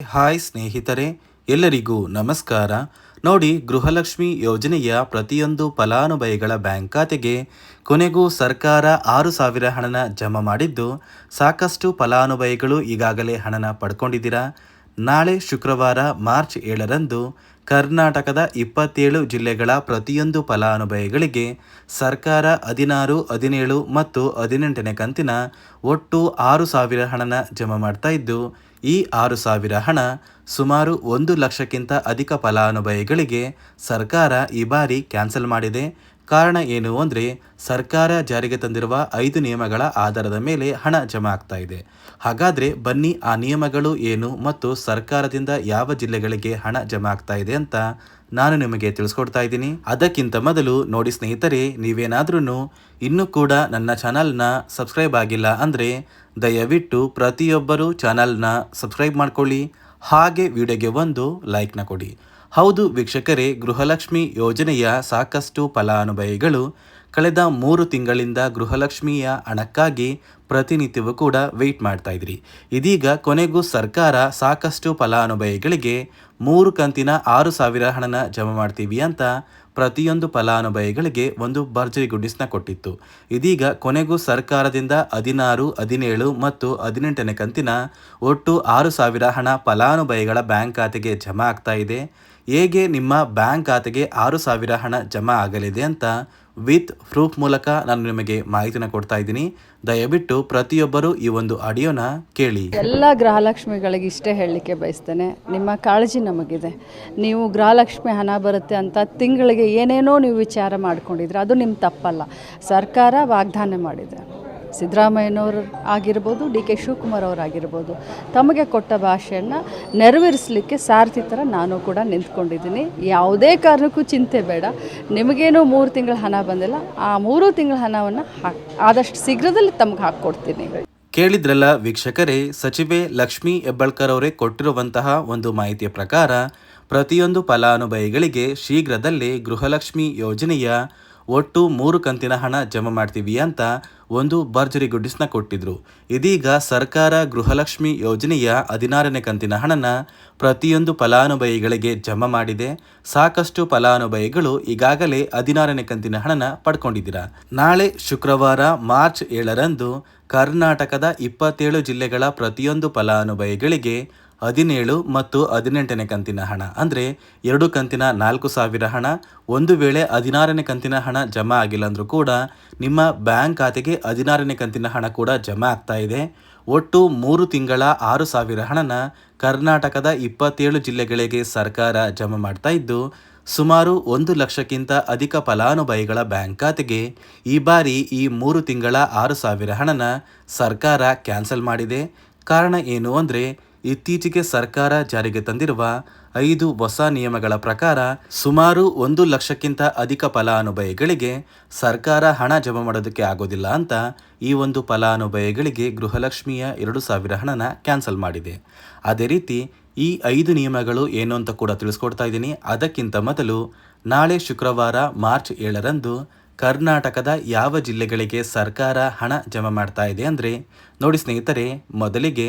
Hi ಸ್ನೇಹಿತರೆ, ಎಲ್ಲರಿಗೂ ನಮಸ್ಕಾರ. ನೋಡಿ, ಗೃಹಲಕ್ಷ್ಮಿ ಯೋಜನೆಯ ಪ್ರತಿಯೊಂದು ಫಲಾನುಭವಿಗಳ ಬ್ಯಾಂಕ್ ಖಾತೆಗೆ ಕೊನೆಗೂ ಸರ್ಕಾರ ಆರು ಸಾವಿರ ಹಣನ ಜಮಾ ಮಾಡಿದ್ದು, ಸಾಕಷ್ಟು ಫಲಾನುಭವಿಗಳು ಈಗಾಗಲೇ ಹಣನ ಪಡ್ಕೊಂಡಿದ್ದೀರಾ? ನಾಳೆ ಶುಕ್ರವಾರ ಮಾರ್ಚ್ ಏಳರಂದು ಕರ್ನಾಟಕದ ಇಪ್ಪತ್ತೇಳು ಜಿಲ್ಲೆಗಳ ಪ್ರತಿಯೊಂದು ಫಲಾನುಭವಿಗಳಿಗೆ ಸರ್ಕಾರ ಹದಿನಾರು, ಹದಿನೇಳು ಮತ್ತು ಹದಿನೆಂಟನೇ ಕಂತಿನ ಒಟ್ಟು ಆರು ಸಾವಿರ ಹಣನ ಜಮಾ ಮಾಡ್ತಾ ಇದ್ದು ಈ ಆರು ಸಾವಿರ ಹಣ ಸುಮಾರು ಒಂದು ಲಕ್ಷಕ್ಕಿಂತ ಅಧಿಕ ಫಲಾನುಭವಿಗಳಿಗೆ ಸರ್ಕಾರ ಈ ಬಾರಿ ಕ್ಯಾನ್ಸಲ್ ಮಾಡಿದೆ. ಕಾರಣ ಏನು ಅಂದರೆ ಸರ್ಕಾರ ಜಾರಿಗೆ ತಂದಿರುವ ಐದು ನಿಯಮಗಳ ಆಧಾರದ ಮೇಲೆ ಹಣ ಜಮಾ ಆಗ್ತಾ ಇದೆ. ಹಾಗಾದರೆ ಬನ್ನಿ ಆ ನಿಯಮಗಳು ಏನು ಮತ್ತು ಸರ್ಕಾರದಿಂದ ಯಾವ ಜಿಲ್ಲೆಗಳಿಗೆ ಹಣ ಜಮಾ ಆಗ್ತಾ ಇದೆ ಅಂತ ನಾನು ನಿಮಗೆ ತಿಳಿಸ್ಕೊಡ್ತಾ ಇದ್ದೀನಿ. ಅದಕ್ಕಿಂತ ಮೊದಲು ನೋಡಿ ಸ್ನೇಹಿತರೆ ನೀವೇನಾದ್ರೂ ಇನ್ನೂ ಕೂಡ ನನ್ನ ಚಾನಲ್ನ ಸಬ್ಸ್ಕ್ರೈಬ್ ಆಗಿಲ್ಲ ಅಂದರೆ ದಯವಿಟ್ಟು ಪ್ರತಿಯೊಬ್ಬರೂ ಚಾನಲ್ನ ಸಬ್ಸ್ಕ್ರೈಬ್ ಮಾಡ್ಕೊಳ್ಳಿ. ಹಾಗೆ ವಿಡಿಯೋಗೆ ಒಂದು ಲೈಕ್ನ ಕೊಡಿ. ಹೌದು ವೀಕ್ಷಕರೇ ಗೃಹಲಕ್ಷ್ಮಿ ಯೋಜನೆಯ ಸಾಕಷ್ಟು ಫಲಾನುಭವಿಗಳು ಕಳೆದ ಮೂರು ತಿಂಗಳಿಂದ ಗೃಹಲಕ್ಷ್ಮಿಯ ಹಣಕ್ಕಾಗಿ ಪ್ರತಿನಿತ್ಯವೂ ಕೂಡ ವೆಯ್ಟ್ ಮಾಡ್ತಾ ಇದ್ರಿ. ಇದೀಗ ಕೊನೆಗೂ ಸರ್ಕಾರ ಸಾಕಷ್ಟು ಫಲಾನುಭವಿಗಳಿಗೆ ಮೂರು ಕಂತಿನ ಆರು ಸಾವಿರ ಹಣನ ಜಮಾ ಮಾಡ್ತೀವಿ ಅಂತ ಪ್ರತಿಯೊಂದು ಫಲಾನುಭವಿಗಳಿಗೆ ಒಂದು ಭರ್ಜರಿ ಗುಡ್ಡಿಸ್ನ ಕೊಟ್ಟಿತ್ತು. ಇದೀಗ ಕೊನೆಗೂ ಸರ್ಕಾರದಿಂದ ಹದಿನಾರು, ಹದಿನೇಳು ಮತ್ತು ಹದಿನೆಂಟನೇ ಕಂತಿನ ಒಟ್ಟು ಆರು ಸಾವಿರ ಹಣ ಫಲಾನುಭವಿಗಳ ಬ್ಯಾಂಕ್ ಖಾತೆಗೆ ಜಮಾ ಆಗ್ತಾ ಇದೆ. ಹೇಗೆ ನಿಮ್ಮ ಬ್ಯಾಂಕ್ ಖಾತೆಗೆ ಆರು ಸಾವಿರ ಹಣ ಜಮಾ ಆಗಲಿದೆ ಅಂತ ವಿತ್ ಪ್ರೂಫ್ ಮೂಲಕ ನಾನು ನಿಮಗೆ ಮಾಹಿತಿನ ಕೊಡ್ತಾ ಇದ್ದೀನಿ. ದಯವಿಟ್ಟು ಪ್ರತಿಯೊಬ್ಬರು ಈ ಒಂದು ಆಡಿಯೋನ ಕೇಳಿ. ಎಲ್ಲ ಗೃಹಲಕ್ಷ್ಮಿಗಳಿಗೆ ಇಷ್ಟೇ ಹೇಳಲಿಕ್ಕೆ ಬಯಸ್ತೇನೆ. ನಿಮ್ಮ ಕಾಳಜಿ ನಮಗಿದೆ. ನೀವು ಗೃಹಲಕ್ಷ್ಮಿ ಹಣ ಬರುತ್ತೆ ಅಂತ ತಿಂಗಳಿಗೆ ಏನೇನೋ ನೀವು ವಿಚಾರ ಮಾಡ್ಕೊಂಡಿದ್ರೆ ಅದು ನಿಮ್ಮ ತಪ್ಪಲ್ಲ. ಸರ್ಕಾರ ವಾಗ್ದಾನ ಮಾಡಿದೆ. ಸಿದ್ದರಾಮಯ್ಯನವರು ಆಗಿರ್ಬೋದು, ಡಿ ಕೆ ಶಿವಕುಮಾರ್ ಅವರಾಗಿರ್ಬೋದು ತಮಗೆ ಕೊಟ್ಟ ಭಾಷೆಯನ್ನು ನೆರವೇರಿಸಲಿಕ್ಕೆ ಸಾರಥಿ ಥರ ನಾನು ಕೂಡ ನಿಂತ್ಕೊಂಡಿದ್ದೀನಿ. ಯಾವುದೇ ಕಾರಣಕ್ಕೂ ಚಿಂತೆ ಬೇಡ. ನಿಮಗೇನೋ ಮೂರು ತಿಂಗಳ ಹಣ ಬಂದಿಲ್ಲ. ಆ ಮೂರು ತಿಂಗಳ ಹಣವನ್ನು ಆದಷ್ಟು ಶೀಘ್ರದಲ್ಲಿ ತಮಗೆ ಹಾಕ್ಕೊಡ್ತೀನಿ. ಕೇಳಿದ್ರಲ್ಲ ವೀಕ್ಷಕರೇ, ಸಚಿವೆ ಲಕ್ಷ್ಮೀ ಹೆಬ್ಬಳ್ಕರ್ ಅವರೇ ಕೊಟ್ಟಿರುವಂತಹ ಒಂದು ಮಾಹಿತಿಯ ಪ್ರಕಾರ, ಪ್ರತಿಯೊಂದು ಫಲಾನುಭವಿಗಳಿಗೆ ಶೀಘ್ರದಲ್ಲೇ ಗೃಹಲಕ್ಷ್ಮಿ ಯೋಜನೆಯ ಒಟ್ಟು ಮೂರು ಕಂತಿನ ಹಣ ಜಮಾ ಮಾಡ್ತೀವಿ ಅಂತ ಒಂದು ಭರ್ಜರಿ ಗುಡ್ಡಿಸ್ನ ಕೊಟ್ಟಿದ್ರು. ಇದೀಗ ಸರ್ಕಾರ ಗೃಹಲಕ್ಷ್ಮಿ ಯೋಜನೆಯ ಹದಿನಾರನೇ ಕಂತಿನ ಹಣನ ಪ್ರತಿಯೊಂದು ಫಲಾನುಭವಿಗಳಿಗೆ ಜಮಾ ಮಾಡಿದೆ. ಸಾಕಷ್ಟು ಫಲಾನುಭವಿಗಳು ಈಗಾಗಲೇ ಹದಿನಾರನೇ ಕಂತಿನ ಹಣನ ಪಡ್ಕೊಂಡಿದ್ದೀರಾ. ನಾಳೆ ಶುಕ್ರವಾರ ಮಾರ್ಚ್ ಏಳರಂದು ಕರ್ನಾಟಕದ ಇಪ್ಪತ್ತೇಳು ಜಿಲ್ಲೆಗಳ ಪ್ರತಿಯೊಂದು ಫಲಾನುಭವಿಗಳಿಗೆ ಹದಿನೇಳು ಮತ್ತು ಹದಿನೆಂಟನೇ ಕಂತಿನ ಹಣ. ಅಂದರೆ ಎರಡು ಕಂತಿನ ನಾಲ್ಕು ಸಾವಿರ ಹಣ, ಒಂದು ವೇಳೆ ಹದಿನಾರನೇ ಕಂತಿನ ಹಣ ಜಮಾ ಆಗಿಲ್ಲ ಅಂದರೂ ಕೂಡ ನಿಮ್ಮ ಬ್ಯಾಂಕ್ ಖಾತೆಗೆ ಹದಿನಾರನೇ ಕಂತಿನ ಹಣ ಕೂಡ ಜಮಾ ಆಗ್ತಾ ಇದೆ. ಒಟ್ಟು ಮೂರು ತಿಂಗಳ ಆರು ಸಾವಿರ ಹಣನ ಕರ್ನಾಟಕದ ಇಪ್ಪತ್ತೇಳು ಜಿಲ್ಲೆಗಳಿಗೆ ಸರ್ಕಾರ ಜಮಾ ಮಾಡ್ತಾ ಇದ್ದು, ಸುಮಾರು ಒಂದು ಲಕ್ಷಕ್ಕಿಂತ ಅಧಿಕ ಫಲಾನುಭವಿಗಳ ಬ್ಯಾಂಕ್ ಖಾತೆಗೆ ಈ ಬಾರಿ ಈ ಮೂರು ತಿಂಗಳ ಆರು ಸಾವಿರ ಹಣನ ಸರ್ಕಾರ ಕ್ಯಾನ್ಸಲ್ ಮಾಡಿದೆ. ಕಾರಣ ಏನು ಅಂದರೆ ಇತ್ತೀಚೆಗೆ ಸರ್ಕಾರ ಜಾರಿಗೆ ತಂದಿರುವ ಐದು ಹೊಸ ನಿಯಮಗಳ ಪ್ರಕಾರ ಸುಮಾರು ಒಂದು ಲಕ್ಷಕ್ಕಿಂತ ಅಧಿಕ ಫಲಾನುಭವಿಗಳಿಗೆ ಸರ್ಕಾರ ಹಣ ಜಮಾ ಮಾಡೋದಕ್ಕೆ ಆಗೋದಿಲ್ಲ ಅಂತ ಈ ಒಂದು ಫಲಾನುಭವಿಗಳಿಗೆ ಗೃಹಲಕ್ಷ್ಮಿಯ ಎರಡು ಸಾವಿರ ಹಣನ ಕ್ಯಾನ್ಸಲ್ ಮಾಡಿದೆ. ಅದೇ ರೀತಿ ಈ ಐದು ನಿಯಮಗಳು ಏನು ಅಂತ ಕೂಡ ತಿಳಿಸ್ಕೊಡ್ತಾ ಇದ್ದೀನಿ. ಅದಕ್ಕಿಂತ ಮೊದಲು ನಾಳೆ ಶುಕ್ರವಾರ ಮಾರ್ಚ್ ಏಳರಂದು ಕರ್ನಾಟಕದ ಯಾವ ಜಿಲ್ಲೆಗಳಿಗೆ ಸರ್ಕಾರ ಹಣ ಜಮಾ ಮಾಡ್ತಾ ಇದೆ ಅಂದರೆ ನೋಡಿ ಸ್ನೇಹಿತರೆ, ಮೊದಲಿಗೆ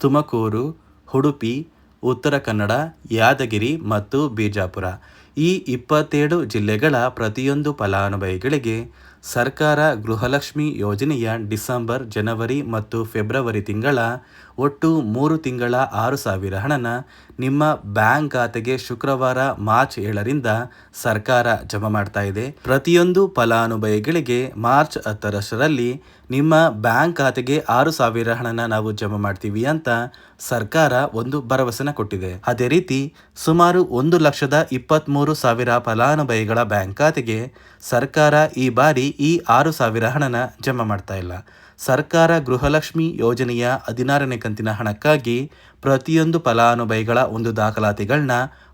ತುಮಕೂರು, ಉಡುಪಿ, ಉತ್ತರ ಕನ್ನಡ, ಯಾದಗಿರಿ ಮತ್ತು ಬಿಜಾಪುರ. ಈ ಇಪ್ಪತ್ತೇಳು ಜಿಲ್ಲೆಗಳ ಪ್ರತಿಯೊಂದು ಫಲಾನುಭವಿಗಳಿಗೆ ಸರ್ಕಾರ ಗೃಹಲಕ್ಷ್ಮಿ ಯೋಜನೆಯ ಡಿಸೆಂಬರ್, ಜನವರಿ ಮತ್ತು ಫೆಬ್ರವರಿ ತಿಂಗಳ ಒಟ್ಟು ಮೂರು ತಿಂಗಳ ಆರು ಸಾವಿರ ಹಣನ ನಿಮ್ಮ ಬ್ಯಾಂಕ್ ಖಾತೆಗೆ ಶುಕ್ರವಾರ, ಮಾರ್ಚ್ ಏಳರಿಂದ ಸರ್ಕಾರ ಜಮಾ ಮಾಡ್ತಾ ಇದೆ. ಪ್ರತಿಯೊಂದು ಫಲಾನುಭವಿಗಳಿಗೆ ಮಾರ್ಚ್ ಹತ್ತರಷ್ಟರಲ್ಲಿ ನಿಮ್ಮ ಬ್ಯಾಂಕ್ ಖಾತೆಗೆ ಆರು ಸಾವಿರ ಹಣನ ನಾವು ಜಮಾ ಮಾಡ್ತೀವಿ ಅಂತ ಸರ್ಕಾರ ಒಂದು ಭರವಸೆನ ಕೊಟ್ಟಿದೆ. ಅದೇ ರೀತಿ, ಸುಮಾರು ಒಂದು ಲಕ್ಷದ ಇಪ್ಪತ್ತ್ಮೂರು ಸಾವಿರ ಫಲಾನುಭವಿಗಳ ಬ್ಯಾಂಕ್ ಖಾತೆಗೆ ಸರ್ಕಾರ ಈ ಬಾರಿ ಈ ಆರು ಸಾವಿರ ಹಣನ ಜಮಾ ಮಾಡ್ತಾ ಇಲ್ಲ. ಸರ್ಕಾರ ಗೃಹಲಕ್ಷ್ಮಿ ಯೋಜನೆಯ ಹದಿನಾರನೇ ಕಂತಿನ ಹಣಕ್ಕಾಗಿ ಪ್ರತಿಯೊಂದು ಫಲಾನುಭವಿಗಳ ಒಂದು ದಾಖಲಾತಿಗಳನ್ನ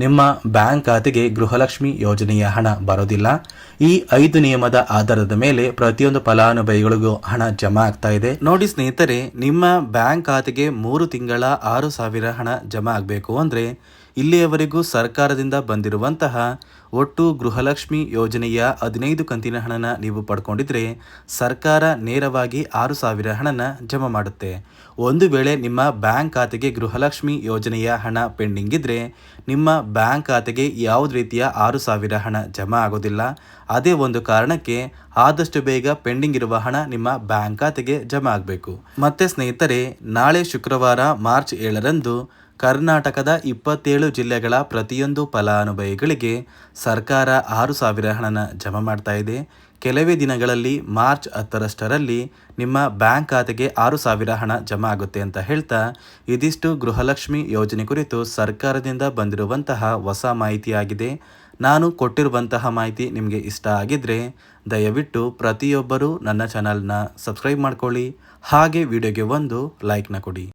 ನಿಮ್ಮ ಬ್ಯಾಂಕ್ ಖಾತೆಗೆ ಗೃಹಲಕ್ಷ್ಮಿ ಯೋಜನೆಯ ಹಣ ಬರೋದಿಲ್ಲ. ಈ ಐದು ನಿಯಮದ ಆಧಾರದ ಮೇಲೆ ಪ್ರತಿಯೊಂದು ಫಲಾನುಭವಿಗಳಿಗೂ ಹಣ ಜಮಾ ಆಗ್ತಾ ಇದೆ. ನೋಡಿ ಸ್ನೇಹಿತರೆ, ನಿಮ್ಮ ಬ್ಯಾಂಕ್ ಖಾತೆಗೆ ಮೂರು ತಿಂಗಳ ಆರು ಸಾವಿರ ಹಣ ಜಮಾ ಆಗಬೇಕು ಅಂದರೆ ಇಲ್ಲಿಯವರೆಗೂ ಸರ್ಕಾರದಿಂದ ಬಂದಿರುವಂತಹ ಒಟ್ಟು ಗೃಹಲಕ್ಷ್ಮಿ ಯೋಜನೆಯ ಹದಿನೈದು ಕಂತಿನ ಹಣನ ನೀವು ಪಡ್ಕೊಂಡಿದ್ರೆ ಸರ್ಕಾರ ನೇರವಾಗಿ ಆರು ಸಾವಿರ ಹಣನ ಜಮಾ ಮಾಡುತ್ತೆ. ಒಂದು ವೇಳೆ ನಿಮ್ಮ ಬ್ಯಾಂಕ್ ಖಾತೆಗೆ ಗೃಹಲಕ್ಷ್ಮಿ ಯೋಜನೆಯ ಹಣ ಪೆಂಡಿಂಗ್ ಇದ್ದರೆ ನಿಮ್ಮ ಬ್ಯಾಂಕ್ ಖಾತೆಗೆ ಯಾವುದೇ ರೀತಿಯ ಆರು ಸಾವಿರ ಹಣ ಜಮಾ ಆಗೋದಿಲ್ಲ. ಅದೇ ಒಂದು ಕಾರಣಕ್ಕೆ ಆದಷ್ಟು ಬೇಗ ಪೆಂಡಿಂಗ್ ಇರುವ ಹಣ ನಿಮ್ಮ ಬ್ಯಾಂಕ್ ಖಾತೆಗೆ ಜಮಾ ಆಗಬೇಕು. ಮತ್ತೆ ಸ್ನೇಹಿತರೆ, ನಾಳೆ ಶುಕ್ರವಾರ ಮಾರ್ಚ್ ಏಳರಂದು ಕರ್ನಾಟಕದ ಇಪ್ಪತ್ತೇಳು ಜಿಲ್ಲೆಗಳ ಪ್ರತಿಯೊಂದು ಫಲಾನುಭವಿಗಳಿಗೆ ಸರ್ಕಾರ ಆರು ಸಾವಿರ ಹಣನ ಜಮಾ ಮಾಡ್ತಾ ಇದೆ. ಕೆಲವೇ ದಿನಗಳಲ್ಲಿ ಮಾರ್ಚ್ ಹತ್ತರಷ್ಟರಲ್ಲಿ ನಿಮ್ಮ ಬ್ಯಾಂಕ್ ಖಾತೆಗೆ ಆರು ಸಾವಿರ ಹಣ ಜಮಾ ಆಗುತ್ತೆ ಅಂತ ಹೇಳ್ತಾ ಇದಿಷ್ಟು ಗೃಹಲಕ್ಷ್ಮಿ ಯೋಜನೆ ಕುರಿತು ಸರ್ಕಾರದಿಂದ ಬಂದಿರುವಂತಹ ಹೊಸ ಮಾಹಿತಿಯಾಗಿದೆ. ನಾನು ಕೊಟ್ಟಿರುವಂತಹ ಮಾಹಿತಿ ನಿಮಗೆ ಇಷ್ಟ ಆಗಿದ್ದರೆ ದಯವಿಟ್ಟು ಪ್ರತಿಯೊಬ್ಬರೂ ನನ್ನ ಚಾನಲ್ನ ಸಬ್ಸ್ಕ್ರೈಬ್ ಮಾಡ್ಕೊಳ್ಳಿ. ಹಾಗೆ ವಿಡಿಯೋಗೆ ಒಂದು ಲೈಕ್ನ ಕೊಡಿ.